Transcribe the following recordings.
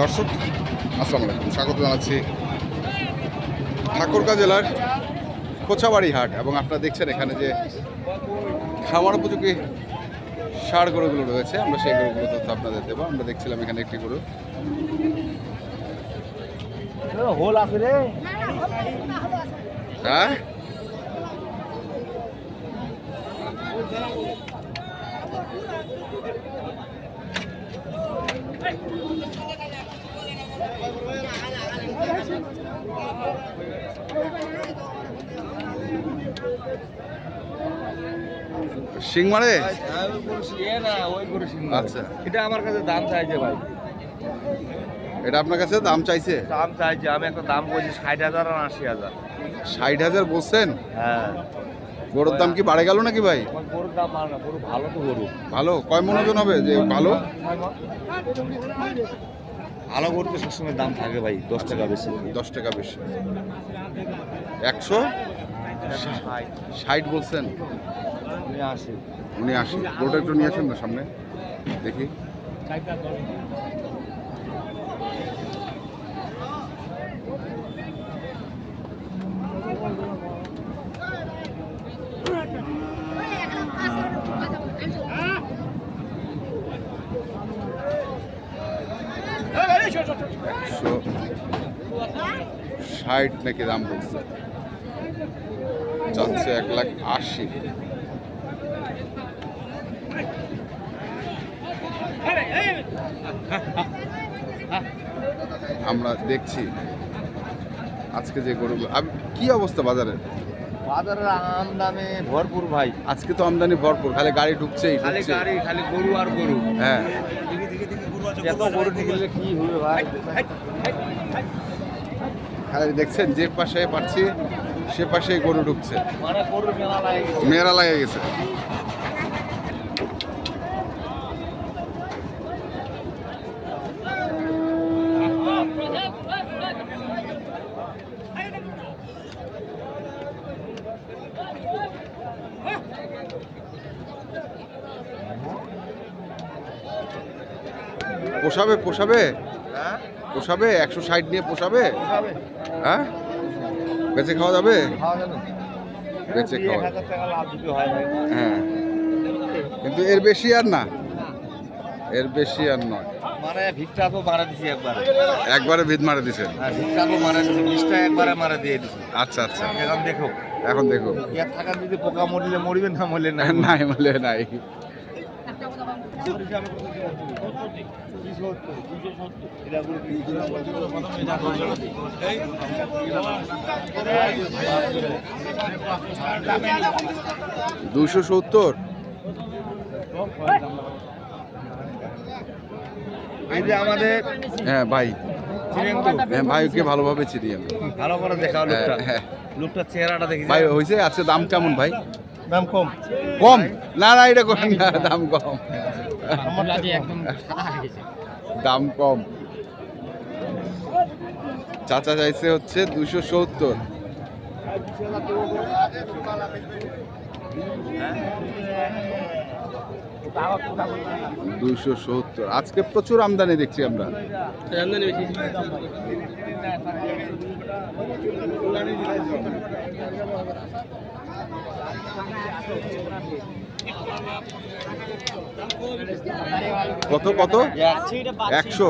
দর্শক আসসালামু আলাইকুম। স্বাগত জানাচ্ছি ঠাকুরগাঁ জেলার কোচাবাড়ি হাট এবং আপনারা দেখছেন এখানে যে খামার উপযোগী ষাড় গরুগুলো রয়েছে। আমরা সেই গরুগুলো তথ্য আপনাদের দেবো। আমরা দেখছিলাম এখানে একটি গরু। হোল আছে রে। হ্যাঁ? সিং মারে আচ্ছা। এটা আমার কাছে দাম চাইছে ভাই। এটা আপনার কাছে দাম চাইছে? দাম চাইছে আমি একটা দাম বলছি ষাট হাজার আর আশি হাজার। ষাট হাজার বলছেন? হ্যাঁ। গরুর দাম কি বাড়ে গেল নাকি ভাই? গরুর দাম আর না গরু ভালো তো গরু। ভালো? কয় মন ওজন হবে? যে ভালো? ভালো করতে সবসময় দাম থাকে ভাই দশ টাকা বেশি। দশ টাকা বেশি। একশো? ষাট বলছেন? উনি আসি উনি আসি গরুটা একটু নিয়ে আসেন না সামনে। দেখি। ষাট নাকি দাম বলছে চাচ্ছে এক লাখ আশি আমরা দেখছি আজকে যে গরুগুলো কি অবস্থা বাজারে বাজারের আমদানি ভরপুর ভাই আজকে তো আমদানি ভরপুর খালি গাড়ি ঢুকছেই খালি ঢুকছে গাড়ি খালি গরু আর গরু হ্যাঁ গরু কি হবে ভাই দেখছেন যে পাশে পাচ্ছি সে পাশেই গরু ঢুকছে। মেয়েরা লাগে গেছে। পোষাবে পোষাবে? হ্যাঁ? পোষাবে? একশো ষাট নিয়ে পোষাবে। হ্যাঁ? বেঁচে খাওয়া যাবে? বেঁচে খাওয়া হয় হ্যাঁ। কিন্তু এর বেশি আর না। এর বেশি আর নয়। মানে ভিটটা তো মারা দিছি একবার। একবারে ভিত মারে দিছেন আর ভিটটা তো মারা দিছি বিষটা একবারে মারা দিয়ে দিছি। আচ্ছা আচ্ছা। এখন দেখো। এখন দেখো। এক টাকা যদি পোকা মরিলে মরিবে না মরলে না নাই বলে নাই। দুশো সত্তর। এই যে আমাদের হ্যাঁ ভাই। হ্যাঁ ভাইকে ভালোভাবে চিনি আমি। ভালো করে লোকটা হ্যাঁ, হ্যাঁ। লোকটার চেহারাটা দেখি। ভাই হয়েছে আজকে দাম কেমন ভাই? দাম কম। কম? না না এটা কম না দাম কম। দাম কম। চাচা চাইছে হচ্ছে দুশো সত্তর। দুশো সত্তর। আজকে প্রচুর আমদানি দেখছি আমরা। কত কত? একশো।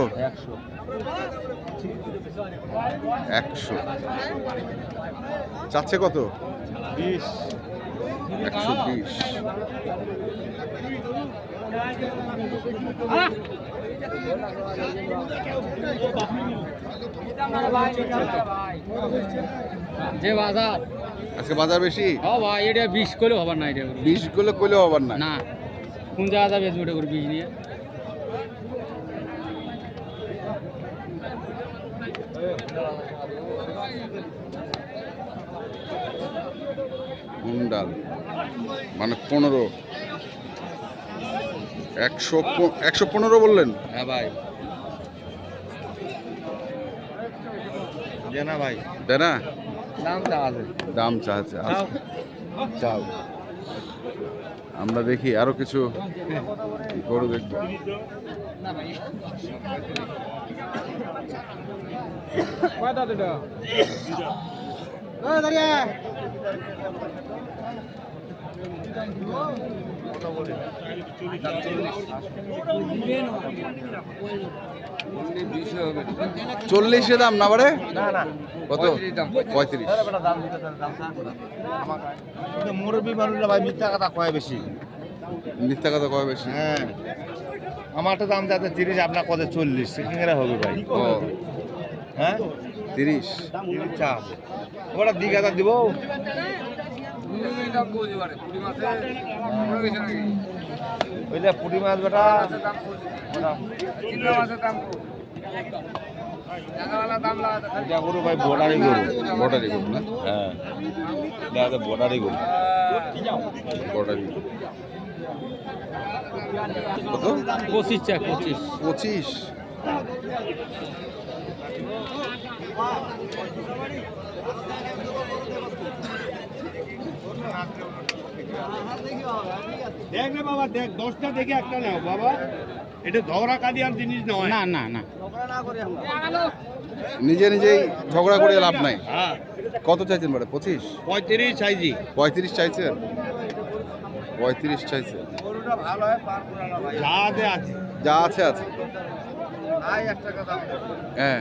একশো। চাচ্ছে কত? বিশ। একশো বিশ। যে বাজার। আজকে বাজার বেশি? ও ভাই এটা বিশ করলেও হবার না এটা বিশগুলো কইলেও আবার না? না। কোন জায়গা যাবে ওটা করে বিশ নিয়ে? মুন্ডাল মানে পনেরো। একশো একশো পনেরো বললেন? হ্যাঁ ভাই। যে না ভাই তাই না দাম চাচ্ছে চাও। আমরা দেখি আরও কিছু গরু দেখব। চল্লিশে দাম না বারে কত? পঁয়ত্রিশ। মুরব্বী মানুষরা ভাই মিথ্যা কথা কয় বেশি। মিথ্যা কথা কয় বেশি? হ্যাঁ। আমারটা দাম যাতে তিরিশ আপনার কত? চল্লিশ। সেখানে হবে ভাই। হ্যাঁ? তিরিশ। তিরিশ চা ওটা দিঘা হাজার দিব। ওই যে পুঁটি মাছ বেটা। এটা গরু ভাই বর্ডারি গরু। বর্ডারি গরু না? হ্যাঁ। এটা বর্ডারি গরু। বর্ডারি কত? পঁচিশ চাই পঁচিশ। পঁচিশ। দেখ রে বাবা দেখ দশটা দেখে একটা নাও বাবা। এটা ধরা কাদিয়ার জিনিস নয়। না না না। নিজে নিজেই ঝগড়া করে লাভ নাই। হ্যাঁ। কত চাইছেন বারে পঁচিশ? পঁয়ত্রিশ চাইছি। পঁয়ত্রিশ চাইছেন? পঁয়ত্রিশ চাইছে যা আছে আছে। যা আছে আছে। হ্যাঁ।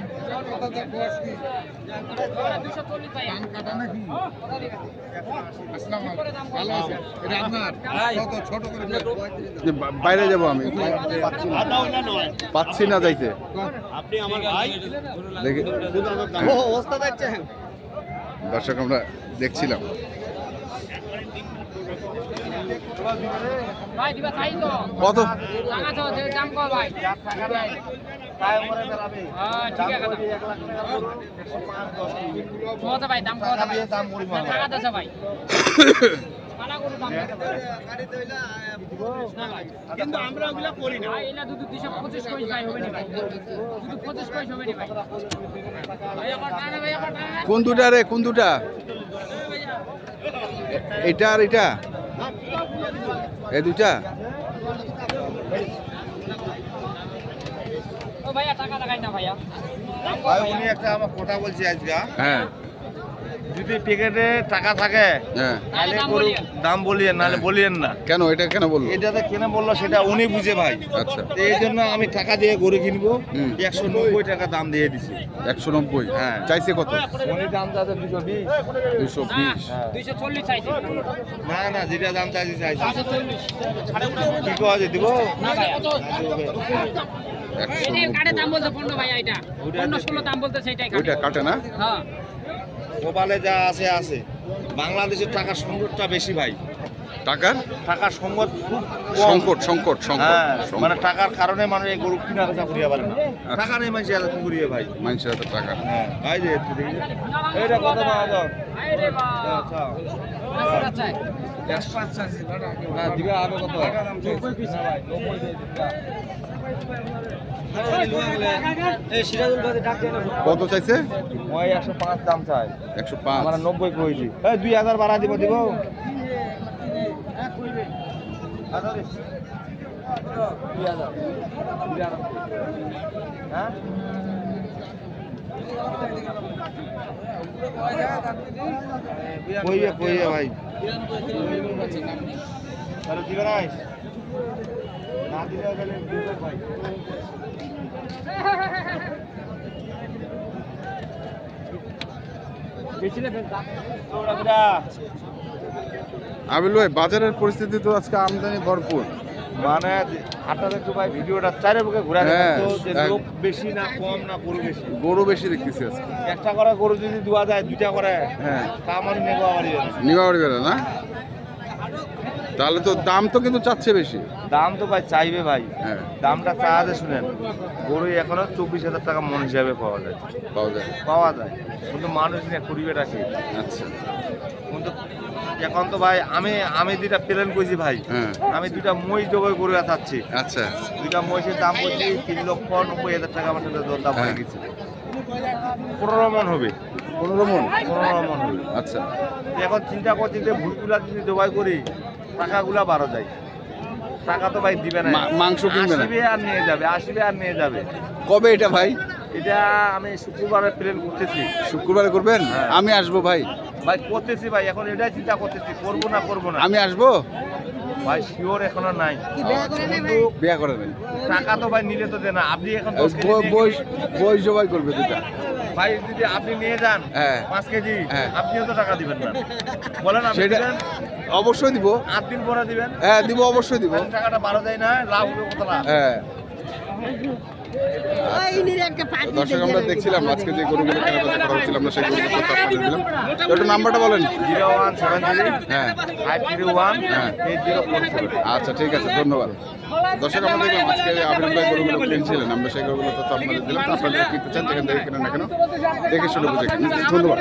বাইরে যাব আমি। পাচ্ছি না যাইতে। দর্শক আমরা দেখছিলাম। কত? টাকা তো দাম কর ভাই? হ্যাঁ ঠিক আছে কত ভাই দাম কত ভাই? দাম করি টাকা দেছে ভাই। পালা করু দাম কিন্তু আমরা ওগুলা করি না। ভাই দুধ দুশো পঁচিশ কইস ভাই হবে নি ভাই? দুধ পঁচিশ কইস হবে নি ভাই? ভাই আমার টাকা ভাই আমার টাকা কোন দুটা রে কোন দুটা? এ- এটা এই দুটা ও ভাইয়া টাকা লাগাই না ভাইয়া। ভাই ভাইয়া উনি একটা আমার কথা বলছি আজকে হ্যাঁ। যদি টিকেটে টাকা থাকে হ্যাঁ। তাহলে দাম বলিয়েন। নাহলে বলিয়েন না। কেন এটা কেন বলল? এটাতে কেন বলল সেটা উনি বুঝে ভাই। আচ্ছা। এই জন্য আমি টাকা দিয়ে গরু কিনবো একশো নব্বই টাকা দাম দিয়ে দিছি। একশো নব্বই? হ্যাঁ। চাইছে কত? উনি দাম চাচ্ছে দুশো বিশ। দুশো না বিশ। চল্লিশ চাইছি। না না যেটা দাম চাইছি চাইছি। কি কওয়া যায় দিব? একশো কাটে দাম বলতে পনেরো ভাইয়া এটা। পনেরো ষোলো দাম বলতে সেটাই ওইটা কাটে না? হ্যাঁ। মোবাইলে যা আছে আছে। বাংলাদেশের টাকার সংকটটা বেশি ভাই। টাকার? টাকার সংকট খুব সংকট সংকট সংকট হ্যাঁ মানে টাকার কারণে মানুষ এই গরু কিনা বেচা করিয়া পারে না। টাকা নেই মানুষ এত করিয়ে ভাই? মানুষের এত টাকা। হ্যাঁ ভাই যে একটু দেখি। এইটা কত পাওয়া যাও আচ্ছা। আচ্ছা দিবে কত? কত চাইছে? ওই একশো পাঁচ দাম চাই। একশো পাঁচ। আমরা নব্বই কইছি। এই দুই হাজার বাড়া দিব দিব। হ্যাঁ? ভাই। তাহলে না দিলে ভাই। আবিল ভাই বাজারের পরিস্থিতি তো আজকে আমদানি ভরপুর। মানে হাটটা একটু ভাই ভিডিওটা ঘুরে হ্যাঁ, দেখাতো যে এক- লোক বেশি না কম না গরু বেশি? গরু বেশি দেখতেছি আজকে। একটা করে গরু যদি দুয়া যায় দুইটা করে হ্যাঁ। তা আমার নিবা বাড়ি না? তাহলে তো দাম তো কিন্তু চাচ্ছে বেশি। দাম তো ভাই চাইবে ভাই। হ্যাঁ। দামটা চাওয়াতে শুনেন গরু এখনও চব্বিশ হাজার টাকা মন হিসাবে পাওয়া যায়। পাওয়া যায়। পাওয়া যায়। কিন্তু মানুষ নিয়ে করিবে রাখে আচ্ছা। কিন্তু এখন তো ভাই আমি আমি দুইটা প্লেন কইছি ভাই। হ্যাঁ। আমি দুইটা মই জবাই করে চাচ্ছি আচ্ছা। দুইটা মহিষের দাম বলছি তিন লক্ষ নব্বই হাজার টাকা আমার সাথে দাম হয়ে হ্যাঁ। গেছে। পনেরো মন হবে। পনেরো মন। পনেরো মন হবে। আচ্ছা। এখন চিন্তা করছি যে ভুলগুলা যদি জবাই করি। টাকাগুলা বারো যায়। টাকা তো ভাই দিবে না। মা- মাংস কিনবে না? আসবে আর নিয়ে যাবে আসবে আর নিয়ে যাবে। কবে এটা ভাই? এটা আমি শুক্রবারে প্লেন করতেছি শুক্রবারে করবেন? হ্যাঁ। আমি আসব ভাই। ভাই করতেছি ভাই এখন এটাই চিন্তা করতেছি করব না করব না। আমি আসব? ভাই শিওর এখনও নাই। বিয়া করে নেন টাকা তো ভাই নিলে তো দেন না। আপনি এখন বই জবাই করবে দুটা ভাই যদি আপনি নিয়ে যান হ্যাঁ। পাঁচ কেজি হ্যাঁ। আপনিও তো টাকা দিবেন না। বলেন আপনি অবশ্যই দিব। আট দিন পরে দিবেন? হ্যাঁ দিব অবশ্যই দিব। টাকাটা বারো যায় না লাভ হবে কত লাভ হ্যাঁ। দর্শক আমরা দেখছিলাম আজকে যে গরুগুলো কেনা বেচা করা হচ্ছিল আমরা সেই গরুগুলো আপনাদের দিলাম তো একটু নাম্বারটা বলেন। জিরো ওয়ান সেভেন থ্রি হ্যাঁ। ফাইভ থ্রি ওয়ান হ্যাঁ। আচ্ছা ঠিক আছে ধন্যবাদ। দর্শক আমরা দেখলাম আজকে আবির ভাই গরুগুলো কিনছিলেন আমরা সেই গরুগুলো তথ্য আপনাদের দিলাম তো আপনারা কিনতে চান যেখান থেকে কেনেন না কেন দেখে শুনে বুঝে। ধন্যবাদ।